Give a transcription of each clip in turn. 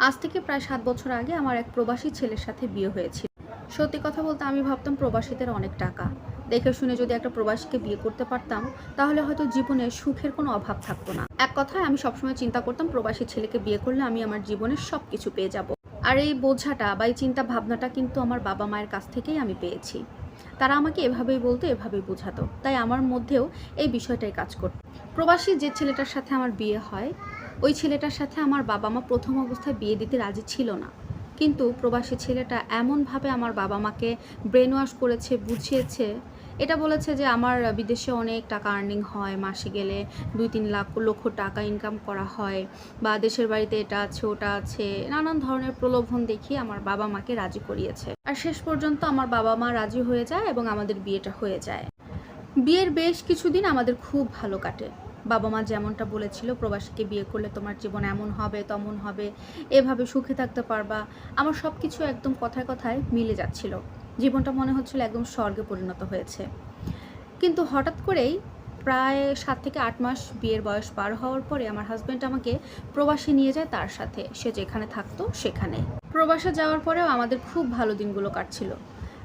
আজ থেকে প্রায় সাত বছর আগে আমার এক প্রবাসী ছেলের সাথে বিয়ে হয়েছিল। সত্যি কথা বলতে আমি ভাবতাম প্রবাসীদের অনেক টাকা। দেখে শুনে যদি একটা প্রবাসীকে বিয়ে করতে পারতাম, তাহলে হয়তো জীবনে সুখের কোনো অভাব থাকতো না। এক কথায় আমি সবসময় চিন্তা করতাম, প্রবাসী ছেলেকে বিয়ে করলে আমি আমার জীবনের সব কিছু পেয়ে যাব। আর এই বোঝাটা বা এই চিন্তা ভাবনাটা কিন্তু আমার বাবা মায়ের কাছ থেকেই আমি পেয়েছি। তারা আমাকে এভাবেই বলতো, এভাবেই বোঝাতো। তাই আমার মধ্যেও এই বিষয়টাই কাজ করত। প্রবাসী যে ছেলেটার সাথে আমার বিয়ে হয় ওই ছেলেটার সাথে আমার বাবা মা প্রথম অবস্থায় বিয়ে দিতে রাজি ছিল না। কিন্তু প্রবাসী ছেলেটা এমনভাবে আমার বাবা মাকে ব্রেন ওয়াশ করেছে, বুঝিয়েছে। এটা বলেছে যে আমার বিদেশে অনেক টাকা আর্নিং হয়, মাসে গেলে দুই তিন লাখ, লক্ষ টাকা ইনকাম করা হয় বা দেশের বাড়িতে এটা আছে, ওটা আছে, নানান ধরনের প্রলোভন দেখিয়ে আমার বাবা মাকে রাজি করিয়েছে। আর শেষ পর্যন্ত আমার বাবা মা রাজি হয়ে যায় এবং আমাদের বিয়েটা হয়ে যায়। বিয়ের বেশ কিছুদিন আমাদের খুব ভালো কাটে। বাবা মা যেমনটা বলেছিল, প্রবাসীকে বিয়ে করলে তোমার জীবন এমন হবে, তেমন হবে, এভাবে সুখে থাকতে পারবা। আমার সব কিছু একদম কথায় কথায় মিলে যাচ্ছিল। জীবনটা মনে হচ্ছিল একদম স্বর্গে পরিণত হয়েছে। কিন্তু হঠাৎ করেই প্রায় সাত থেকে আট মাস বিয়ের বয়স পার হওয়ার পরে আমার হাজব্যান্ড আমাকে প্রবাসে নিয়ে যায় তার সাথে। সে যেখানে থাকতো সেখানে। প্রবাসে যাওয়ার পরেও আমাদের খুব ভালো দিনগুলো কাটছিল।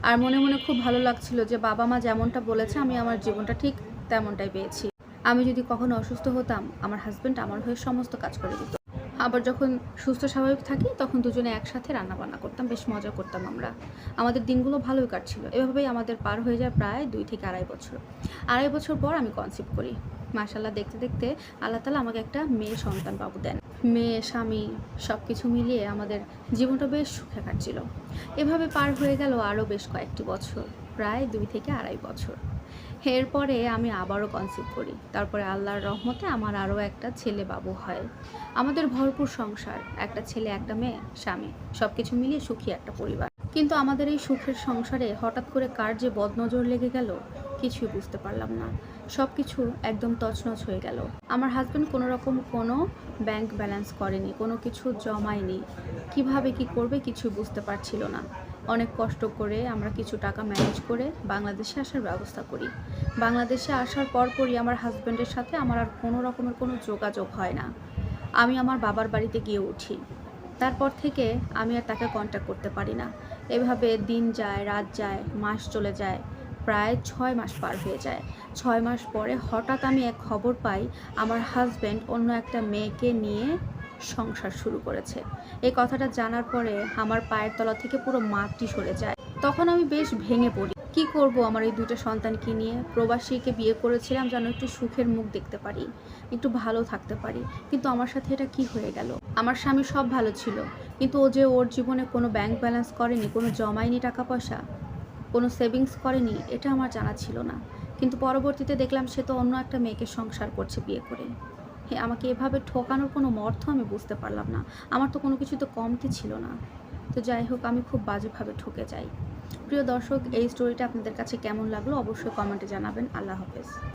আর মনে মনে খুব ভালো লাগছিল যে বাবা মা যেমনটা বলেছে, আমি আমার জীবনটা ঠিক তেমনটাই পেয়েছি। আমি যদি কখনো অসুস্থ হতাম, আমার হাজব্যান্ড আমার হয়ে সমস্ত কাজ করে দিত। আবার যখন সুস্থ স্বাভাবিক থাকি, তখন দুজনে একসাথে রান্না বান্না করতাম, বেশ মজা করতাম আমরা। আমাদের দিনগুলো ভালোই কাটছিল। এভাবেই আমাদের পার হয়ে যায় প্রায় দুই থেকে আড়াই বছর। আড়াই বছর পর আমি কনসিভ করি। মাশাল্লাহ দেখতে দেখতে আল্লাহ তালা আমাকে একটা মেয়ে সন্তান বাবু দেন। মেয়ে, স্বামী সব কিছু মিলিয়ে আমাদের জীবনটা বেশ সুখে কাটছিল। এভাবে পার হয়ে গেল আরও বেশ কয়েকটি বছর, প্রায় দুই থেকে আড়াই বছর। এরপরে আমি আবারও কনসিভ করি। তারপরে আল্লাহর রহমতে আমার আরও একটা ছেলে বাবু হয়। আমাদের ভরপুর সংসার, একটা ছেলে, একটা মেয়ে, স্বামী সব কিছু মিলিয়ে সুখী একটা পরিবার। কিন্তু আমাদের এই সুখের সংসারে হঠাৎ করে কার যে বদনজর লেগে গেল কিছুই বুঝতে পারলাম না। সব কিছু একদম তছনছ হয়ে গেল। আমার হাজব্যান্ড কোনো রকম কোনো ব্যাংক ব্যালেন্স করেনি, কোনো কিছু জমায়নি। কীভাবে কি করবে কিছু বুঝতে পারছিল না। অনেক কষ্ট করে আমরা কিছু টাকা ম্যানেজ করে বাংলাদেশে আসার ব্যবস্থা করি। বাংলাদেশে আসার পরপরই আমার হাজব্যান্ডের সাথে আমার আর কোনো রকমের কোনো যোগাযোগ হয় না। আমি আমার বাবার বাড়িতে গিয়ে উঠি। তারপর থেকে আমি আর তাকে কন্ট্যাক্ট করতে পারি না। এভাবে দিন যায়, রাত যায়, মাস চলে যায়। প্রায় ছয় মাস পার হয়ে যায়। ছয় মাস পরে হঠাৎ আমি এক খবর পাই, আমার হাজব্যান্ড অন্য একটা মেয়েকে নিয়ে সংসার শুরু করেছে। এই কথাটা জানার পরে আমার পায়ের তলা থেকে পুরো মাটি সরে যায়। তখন আমি বেশ ভেঙে পড়ি। কি করব আমার এই দুটো সন্তানকে নিয়ে? প্রবাসীকে বিয়ে করেছিলাম যেন একটু সুখের মুখ দেখতে পারি, একটু ভালো থাকতে পারি। কিন্তু আমার সাথে এটা কি হয়ে গেল? আমার স্বামী সব ভালো ছিল, কিন্তু ও যে ওর জীবনে কোনো ব্যাংক ব্যালেন্স করেনি, কোনো জমায়নি টাকা পয়সা কোনো সেভিংস করেনি, এটা আমার জানা ছিল না। কিন্তু পরবর্তীতে দেখলাম সে তো অন্য একটা মেয়েকে সংসার করছে বিয়ে করে। হে, আমাকে এভাবে ঠকানোর কোনো অর্থ আমি বুঝতে পারলাম না। আমার তো কোনো কিছু তো কমতি ছিল না। তো যাই হোক, আমি খুব বাজেভাবে ঠকে যাই। প্রিয় দর্শক, এই স্টোরিটা আপনাদের কাছে কেমন লাগল অবশ্যই কমেন্টে জানাবেন। আল্লাহ হাফেজ।